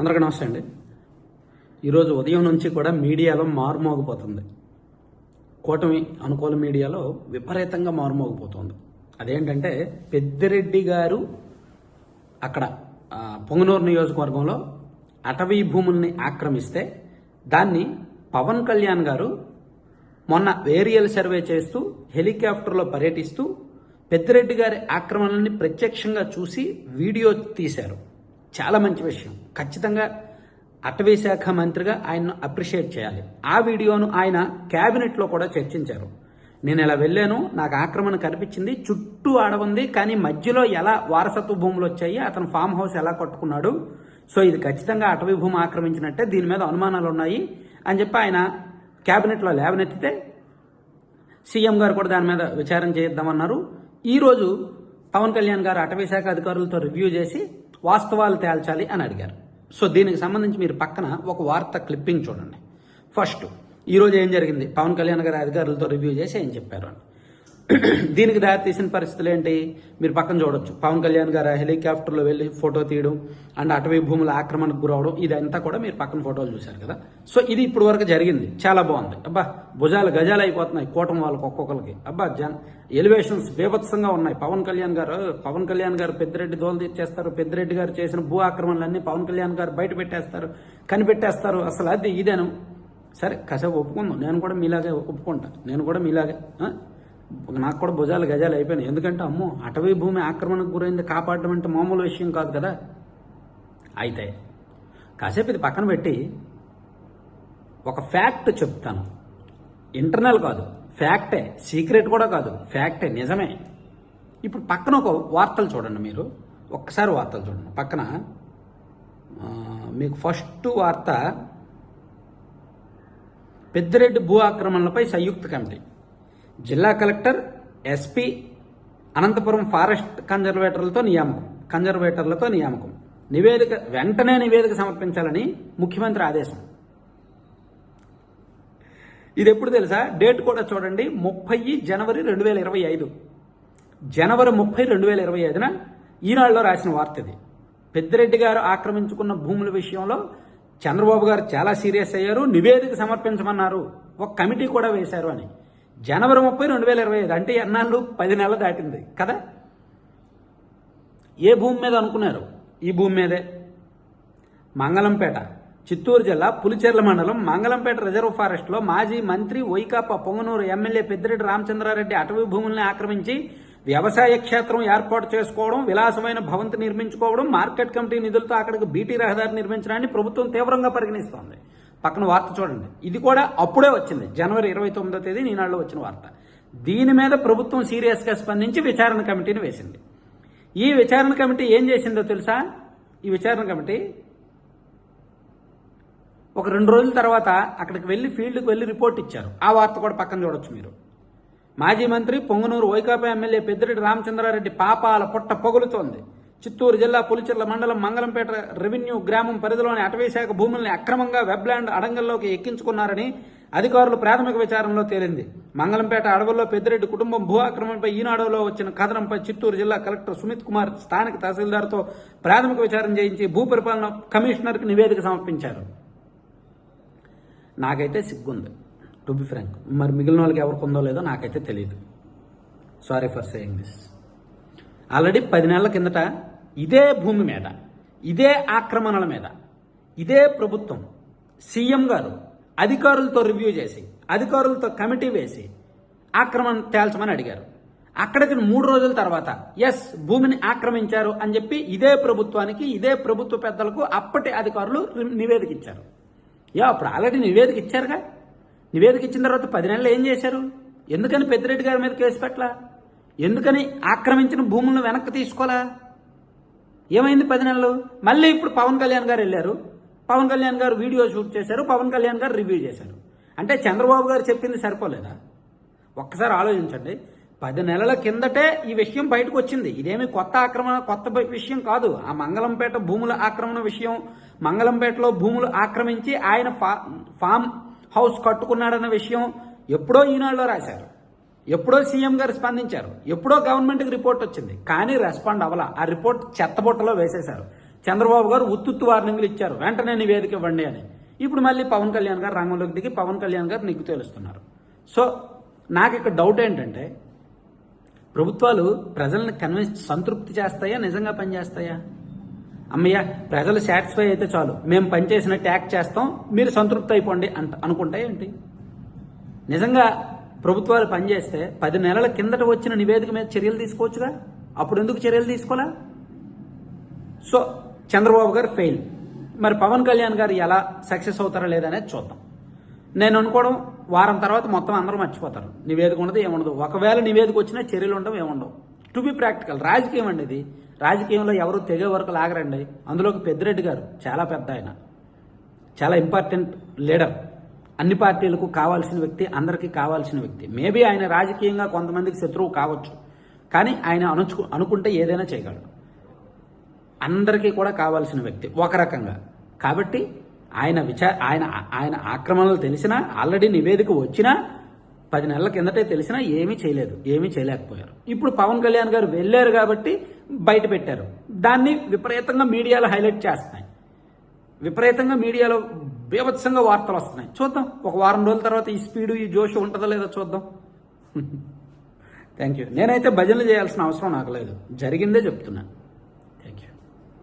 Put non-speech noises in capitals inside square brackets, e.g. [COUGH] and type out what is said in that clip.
అందరికీ నమస్తే అండి. ఈరోజు ఉదయం నుంచి కూడా మీడియాలో మారుమోగిపోతుంది. కూటమి అనుకూల మీడియాలో విపరీతంగా మారుమోగిపోతుంది. అదేంటంటే పెద్దిరెడ్డి గారు అక్కడ పొంగనూరు నియోజకవర్గంలో అటవీ భూముల్ని ఆక్రమిస్తే దాన్ని పవన్ కళ్యాణ్ గారు మొన్న ఏరియల్ సర్వే చేస్తూ హెలికాప్టర్లో పర్యటిస్తూ పెద్దిరెడ్డి గారి ఆక్రమణల్ని ప్రత్యక్షంగా చూసి వీడియో తీశారు. చాలా మంచి విషయం. ఖచ్చితంగా అటవీ శాఖ మంత్రిగా ఆయన్ను అప్రిషియేట్ చేయాలి. ఆ వీడియోను ఆయన క్యాబినెట్లో కూడా చర్చించారు. నేను ఇలా వెళ్ళాను నాకు ఆక్రమణ కనిపించింది చుట్టూ అడవుంది కానీ మధ్యలో ఎలా వారసత్వ భూములు వచ్చాయి అతను ఫామ్ హౌస్ ఎలా కట్టుకున్నాడు సో ఇది ఖచ్చితంగా అటవీ భూమి ఆక్రమించినట్టే దీని మీద అనుమానాలు ఉన్నాయి అని చెప్పి ఆయన క్యాబినెట్లో లేవనెత్తితే సీఎం గారు కూడా దాని మీద విచారం చేద్దామన్నారు. ఈరోజు పవన్ కళ్యాణ్ గారు అటవీ శాఖ అధికారులతో రివ్యూ చేసి వాస్తవాలు తేల్చాలి అని అడిగారు. సో దీనికి సంబంధించి మీరు పక్కన ఒక వార్త క్లిప్పింగ్ చూడండి. ఫస్ట్ ఈరోజు ఏం జరిగింది? పవన్ కళ్యాణ్ గారి అధికారులతో రివ్యూ చేసి ఏం చెప్పారు అని. దీనికి దారితీసిన పరిస్థితులు ఏంటి? మీరు పక్కన చూడొచ్చు. పవన్ కళ్యాణ్ గారు హెలికాప్టర్లో వెళ్ళి ఫోటో తీయడం అండ్ అటవీ భూముల ఆక్రమణకు గురవడం ఇదంతా కూడా మీరు పక్కన ఫోటోలు చూశారు కదా. సో ఇది ఇప్పుడు వరకు జరిగింది. చాలా బాగుంది. అబ్బా భుజాలు గజాలు అయిపోతున్నాయి కూటమి వాళ్ళకి ఒక్కొక్కరికి. అబ్బా జన్ ఎలివేషన్స్ బీభత్సంగా ఉన్నాయి. పవన్ కళ్యాణ్ గారు పవన్ కళ్యాణ్ గారు పెద్దిరెడ్డి దోలు తెచ్చేస్తారు పెద్దిరెడ్డి గారు చేసిన భూ ఆక్రమణలన్నీ పవన్ కళ్యాణ్ గారు బయట పెట్టేస్తారు కనిపెట్టేస్తారు. అసలు అది ఇదేను. సరే కసేపు ఒప్పుకుందాం. నేను కూడా మీలాగే ఒప్పుకుంటా. నేను కూడా మీలాగే నాకు కూడా భుజాలు గజాలు అయిపోయినాయి. ఎందుకంటే అమ్మో అటవీ భూమి ఆక్రమణకు గురైంది కాపాడడం అంటే మామూలు విషయం కాదు కదా? అయితే కాసేపు ఇది పక్కన పెట్టి ఒక ఫ్యాక్ట్ చెప్తాను. ఇంటర్నల్ కాదు ఫ్యాక్టే సీక్రెట్ కూడా కాదు ఫ్యాక్టే నిజమే. ఇప్పుడు పక్కన ఒక వార్తలు చూడండి మీరు. ఒక్కసారి వార్తలు చూడండి. పక్కన మీకు ఫస్ట్ వార్త పెద్దిరెడ్డి భూ ఆక్రమణలపై సంయుక్త కమిటీ. జిల్లా కలెక్టర్ ఎస్పీ అనంతపురం ఫారెస్ట్ కన్జర్వేటర్లతో నియామకం కన్జర్వేటర్లతో నియామకం. నివేదిక వెంటనే నివేదిక సమర్పించాలని ముఖ్యమంత్రి ఆదేశం. ఇది ఎప్పుడు తెలుసా? డేట్ కూడా చూడండి. ముప్పై జనవరి రెండు వేల ఇరవై ఐదు. జనవరి ముప్పై రెండు వేల ఇరవై ఐదున ఈనాడులో రాసిన వార్త ఇది. పెద్దిరెడ్డి గారు ఆక్రమించుకున్న భూముల విషయంలో చంద్రబాబు గారు చాలా సీరియస్ అయ్యారు. నివేదిక సమర్పించమన్నారు. ఒక కమిటీ కూడా వేశారు అని. జనవరి ముప్పై రెండు వేల ఇరవై ఐదు అంటే ఎన్నాళ్ళు? పది నెలలు దాటింది. కదా? ఏ భూమి మీద అనుకున్నారు? ఈ భూమి మీదే. మంగళంపేట చిత్తూరు జిల్లా పులిచెర్ల మండలం మంగళంపేట రిజర్వ్ ఫారెస్ట్లో మాజీ మంత్రి వైకాపా పొంగనూరు ఎమ్మెల్యే పెద్దిరెడ్డి రామచంద్రారెడ్డి అటవీ భూముల్ని ఆక్రమించి వ్యవసాయ క్షేత్రం ఏర్పాటు చేసుకోవడం విలాసమైన భవంతి నిర్మించుకోవడం మార్కెట్ కమిటీ నిధులతో అక్కడికి బీటీ రహదారి నిర్మించడాన్ని ప్రభుత్వం తీవ్రంగా పరిగణిస్తోంది. పక్కన వార్త చూడండి. ఇది కూడా అప్పుడే వచ్చింది. జనవరి ఇరవై తొమ్మిదో తేదీ ఈనాడులో వచ్చిన వార్త. దీని మీద ప్రభుత్వం సీరియస్గా స్పందించి విచారణ కమిటీని వేసింది. ఈ విచారణ కమిటీ ఏం చేసిందో తెలుసా? ఈ విచారణ కమిటీ ఒక రెండు రోజుల తర్వాత అక్కడికి వెళ్ళి ఫీల్డ్కి వెళ్ళి రిపోర్ట్ ఇచ్చారు. ఆ వార్త కూడా పక్కన చూడొచ్చు మీరు. మాజీ మంత్రి పొంగనూరు వైకాపా ఎమ్మెల్యే పెద్దిరెడ్డి రామచంద్రారెడ్డి పాపాల పొట్ట పొగులుతోంది. చిత్తూరు జిల్లా పులిచెర్ల మండలం మంగళంపేట రెవెన్యూ గ్రామం పరిధిలోని అటవీశాఖ భూముల్ని అక్రమంగా వెబ్లాండ్ అడంగల్లోకి ఎక్కించుకున్నారని అధికారులు ప్రాథమిక విచారణలో తేలింది. మంగళంపేట అడవుల్లో పెద్దిరెడ్డి కుటుంబం భూ ఆక్రమణపై ఈనాడులో వచ్చిన కథనంపై చిత్తూరు జిల్లా కలెక్టర్ సుమిత్ కుమార్ స్థానిక తహసీల్దార్తో ప్రాథమిక విచారణ చేయించి భూ పరిపాలన కమిషనర్కి నివేదిక సమర్పించారు. నాకైతే సిగ్గుంది. టు బి ఫ్రాంక్ మరి మిగిలిన వాళ్ళకి ఎవరికి ఉందో లేదో నాకైతే తెలియదు sorry for saying this already పది నెలల కిందట ఇదే భూమి మీద ఇదే ఆక్రమణల మీద ఇదే ప్రభుత్వం. సీఎం గారు అధికారులతో రివ్యూ చేసి అధికారులతో కమిటీ వేసి ఆక్రమణ తేల్చమని అడిగారు. అక్కడికి మూడు రోజుల తర్వాత ఎస్ భూమిని ఆక్రమించారు అని చెప్పి ఇదే ప్రభుత్వానికి ఇదే ప్రభుత్వ పెద్దలకు అప్పటి అధికారులు నివేదిక ఇచ్చారు. యా అప్పుడు ఆల్రెడీ నివేదిక ఇచ్చారుగా. నివేదిక ఇచ్చిన తర్వాత పది నెలలు ఏం చేశారు? ఎందుకని పెద్దిరెడ్డి గారి మీద కేసు పెట్టలా? ఎందుకని ఆక్రమించిన భూములను వెనక్కి తీసుకోవాలా ఏమైంది పది నెలలు? మళ్ళీ ఇప్పుడు పవన్ కళ్యాణ్ గారు వెళ్ళారు. పవన్ కళ్యాణ్ గారు వీడియో షూట్ చేశారు. పవన్ కళ్యాణ్ గారు రివ్యూ చేశారు. అంటే చంద్రబాబు గారు చెప్పింది సరిపోలేదా? ఒక్కసారి ఆలోచించండి. పది నెలల కిందటే ఈ విషయం బయటకు వచ్చింది. ఇదేమి కొత్త ఆక్రమణ కొత్త విషయం కాదు. ఆ మంగళంపేట భూముల ఆక్రమణ విషయం మంగళంపేటలో భూములు ఆక్రమించి ఆయన ఫా- ఫామ్ హౌస్ కట్టుకున్నాడన్న విషయం ఎప్పుడో ఈనాడులో రాశారు. ఎప్పుడో సీఎం గారు స్పందించారు. ఎప్పుడో గవర్నమెంట్కి రిపోర్ట్ వచ్చింది. కానీ రెస్పాండ్ అవ్వాల. ఆ రిపోర్ట్ చెత్తబుట్టలో వేసేశారు. చంద్రబాబు గారు ఉత్తుత్తు వార్నింగ్లు ఇచ్చారు. వెంటనే నివేదిక ఇవ్వండి అని. ఇప్పుడు మళ్ళీ పవన్ కళ్యాణ్ గారు రంగంలోకి దిగి పవన్ కళ్యాణ్ గారు నిగ్గు తేలుస్తున్నారు. సో నాకు ఇక్కడ డౌట్ ఏంటంటే ప్రభుత్వాలు ప్రజల్ని కన్విన్స్ సంతృప్తి చేస్తాయా? నిజంగా పనిచేస్తాయా అమ్మయ్య ప్రజలు సాటిస్ఫై అయితే చాలు. మేము పనిచేసిన ట్యాక్ చేస్తాం. మీరు సంతృప్తి అయిపోండి అంట అనుకుంటే ఏంటి? నిజంగా ప్రభుత్వాలు పనిచేస్తే పది నెలల కిందట వచ్చిన నివేదిక మీద చర్యలు తీసుకోవచ్చుగా? అప్పుడు ఎందుకు చర్యలు తీసుకోలే సో చంద్రబాబు గారు ఫెయిల్ మరి పవన్ కళ్యాణ్ గారు ఎలా సక్సెస్ అవుతారా లేదనేది చూద్దాం. నేను అనుకోవడం వారం తర్వాత మొత్తం అందరూ మర్చిపోతారు. నివేదిక ఉండదు ఏముండదు. ఒకవేళ నివేదిక వచ్చినా చర్యలు ఉండవు ఏముండవు. టు బి ప్రాక్టికల్ రాజకీయం అండి ఇది. రాజకీయంలో ఎవరు తెగే వరకు లాగరండి. అందులోకి పెద్దిరెడ్డి గారు చాలా పెద్ద ఆయన. చాలా ఇంపార్టెంట్ లీడర్ అన్ని పార్టీలకు కావాల్సిన వ్యక్తి అందరికీ కావాల్సిన వ్యక్తి. మేబీ ఆయన రాజకీయంగా కొంతమందికి శత్రువు కావచ్చు. కానీ ఆయన అనుచు అనుకుంటే ఏదైనా చేయగలడు. అందరికీ కూడా కావాల్సిన వ్యక్తి ఒక రకంగా. కాబట్టి ఆయన విచార ఆయన ఆయన ఆక్రమణలు తెలిసినా ఆల్రెడీ నివేదిక వచ్చినా పది నెలల కిందటే తెలిసినా ఏమీ చేయలేదు. ఏమీ చేయలేకపోయారు. ఇప్పుడు పవన్ కళ్యాణ్ గారు వెళ్ళారు కాబట్టి బయట పెట్టారు. దాన్ని విపరీతంగా మీడియాలో హైలైట్ చేస్తున్నాయి. విపరీతంగా మీడియాలో బీభత్సంగా వార్తలు వస్తున్నాయి. చూద్దాం. ఒక వారం రోజుల తర్వాత ఈ స్పీడు ఈ జోష్ ఉంటుందో లేదో చూద్దాం. [LAUGHS] థ్యాంక్ యూ నేనైతే భజనలు చేయాల్సిన అవసరం నాకు లేదు. జరిగిందే చెప్తున్నాను